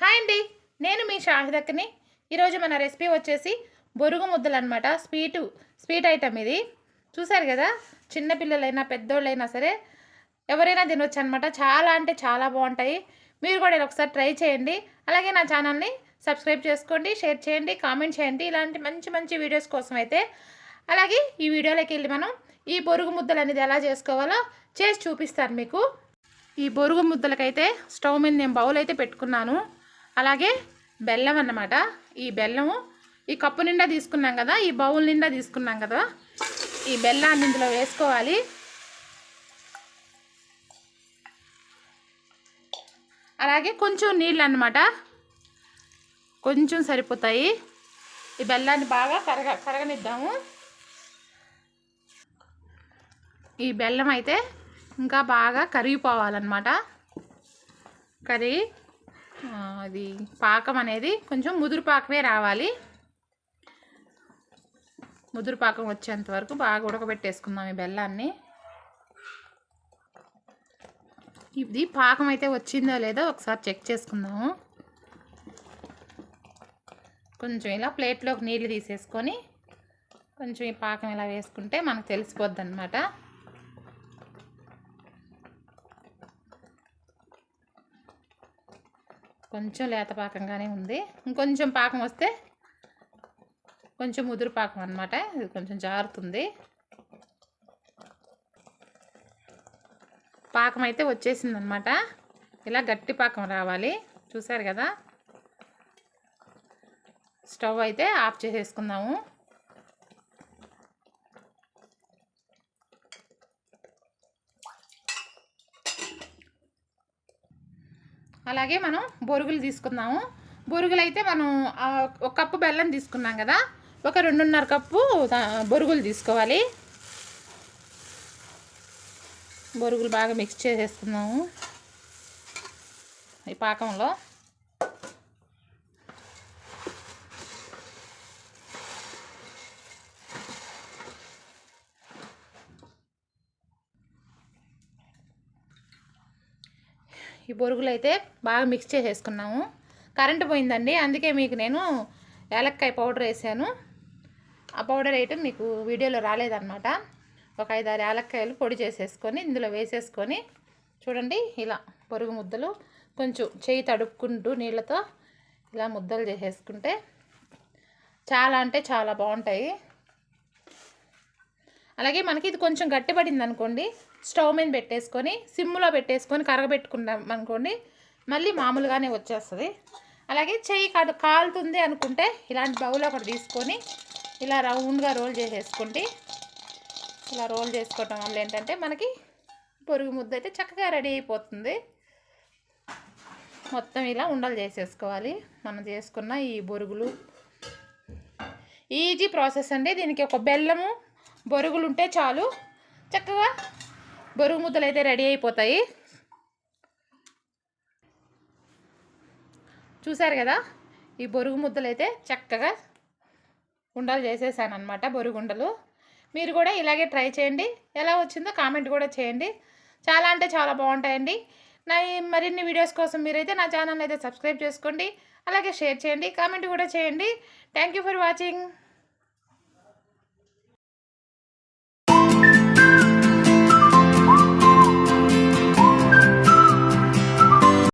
Hi అండి. నేను మీ షాహిదక్కని. ఈరోజు మన రెసిపీ వచ్చేసి బొరుగు ముద్దలు అనమాట స్వీటు స్వీట్ ఐటమ్ ఇది. చూసారు కదా? చిన్నపిల్లలైనా పెద్దోళ్ళైనా సరే ఎవరైనా తినొచ్చు అనమాట చాలా అంటే చాలా బాగుంటాయి. మీరు కూడా ఇలా ఒకసారి ట్రై చేయండి. అలాగే నా ఛానల్ని సబ్స్క్రైబ్ చేసుకోండి షేర్ చేయండి కామెంట్ చేయండి. ఇలాంటి మంచి మంచి వీడియోస్ కోసం అయితే. అలాగే ఈ వీడియోలోకి వెళ్ళి మనం ఈ బొరుగు ముద్దలు అనేది ఎలా చేసుకోవాలో చేసి చూపిస్తాను మీకు. ఈ బొరుగు ముద్దలకైతే స్టవ్ మీద నేను బౌల్ అయితే పెట్టుకున్నాను. అలాగే బెల్లం అన్నమాట. ఈ బెల్లము ఈ కప్పు నిండా తీసుకున్నాం కదా ఈ బౌల్ నిండా తీసుకున్నాం కదా ఈ బెల్లాన్ని ఇందులో వేసుకోవాలి. అలాగే కొంచెం నీళ్ళు అనమాట కొంచెం సరిపోతాయి. ఈ బెల్లాన్ని బాగా కరగ కరగనిద్దాము. ఈ బెల్లం అయితే ఇంకా బాగా కరిగిపోవాలన్నమాట. కరిగి అది పాకం అనేది కొంచెం ముదురు పాకమే రావాలి. ముదురు పాకం వచ్చేంత వరకు బాగా ఉడకబెట్టేసుకుందాం ఈ బెల్లాన్ని. ఇది పాకం అయితే వచ్చిందో లేదో ఒకసారి చెక్ చేసుకుందాము. కొంచెం ఇలా ప్లేట్లోకి నీళ్ళు తీసేసుకొని కొంచెం ఈ పాకం ఇలా వేసుకుంటే మనకు తెలిసిపోద్ది అనమాట కొంచెం లేత పాకంగానే ఉంది. ఇంకొంచెం పాకం వస్తే కొంచెం ముదురు పాకం అనమాట ఇది కొంచెం జారుతుంది. పాకం అయితే వచ్చేసింది అనమాట ఇలా గట్టి పాకం రావాలి. చూసారు కదా? స్టవ్ అయితే ఆఫ్ చేసేసుకుందాము. అలాగే మనం బొరుగులు తీసుకుందాము. బొరుగులు అయితే మనం ఒక కప్పు బెల్లం తీసుకున్నాం కదా ఒక రెండున్నర కప్పు బొరుగులు తీసుకోవాలి. బొరుగులు బాగా మిక్స్ చేసేసుకుందాము ఈ పాకంలో. ఈ బొరుగులు అయితే బాగా మిక్స్ చేసేసుకున్నాము. కరెంటు పోయిందండి. అందుకే మీకు నేను ఏలక్కాయ పౌడర్ వేసాను. ఆ పౌడర్ వేయటం మీకు వీడియోలో రాలేదన్నమాట. ఒక ఐదారు ఏలక్కాయలు పొడి చేసేసుకొని ఇందులో వేసేసుకొని చూడండి ఇలా పొరుగు ముద్దలు కొంచెం చేయి తడుపుకుంటూ నీళ్ళతో ఇలా ముద్దలు చేసేసుకుంటే చాలా అంటే చాలా బాగుంటాయి. అలాగే మనకి ఇది కొంచెం గట్టిపడింది అనుకోండి స్టవ్ మీద పెట్టేసుకొని సిమ్లో పెట్టేసుకొని కరగబెట్టుకున్నాం అనుకోండి మళ్ళీ మామూలుగానే వచ్చేస్తుంది. అలాగే చెయ్యి కాదు కాలుతుంది అనుకుంటే ఇలాంటి బౌల్ ఒకటి తీసుకొని ఇలా రౌండ్గా రోల్ చేసేసుకోండి. ఇలా రోల్ చేసుకోవటం వల్ల ఏంటంటే మనకి పొరుగు ముద్ద అయితే చక్కగా రెడీ అయిపోతుంది. మొత్తం ఇలా ఉండలు చేసేసుకోవాలి. మనం చేసుకున్న ఈ బొరుగులు. ఈజీ ప్రాసెస్ అండి. దీనికి ఒక బెల్లము బొరుగులు ఉంటే చాలు. చక్కగా బొరుగు ముద్దలు అయితే రెడీ అయిపోతాయి. చూసారు కదా? ఈ బొరుగు ముద్దలు అయితే చక్కగా ఉండలు చేసేసాను అనమాట బొరుగుండలు మీరు కూడా ఇలాగే ట్రై చేయండి. ఎలా వచ్చిందో కామెంట్ కూడా చేయండి. చాలా అంటే చాలా బాగుంటాయండి. నా ఈ మరిన్ని వీడియోస్ కోసం మీరైతే నా ఛానల్ అయితే సబ్స్క్రైబ్ చేసుకోండి. అలాగే షేర్ చేయండి. కామెంట్ కూడా చేయండి. Thank you for watching.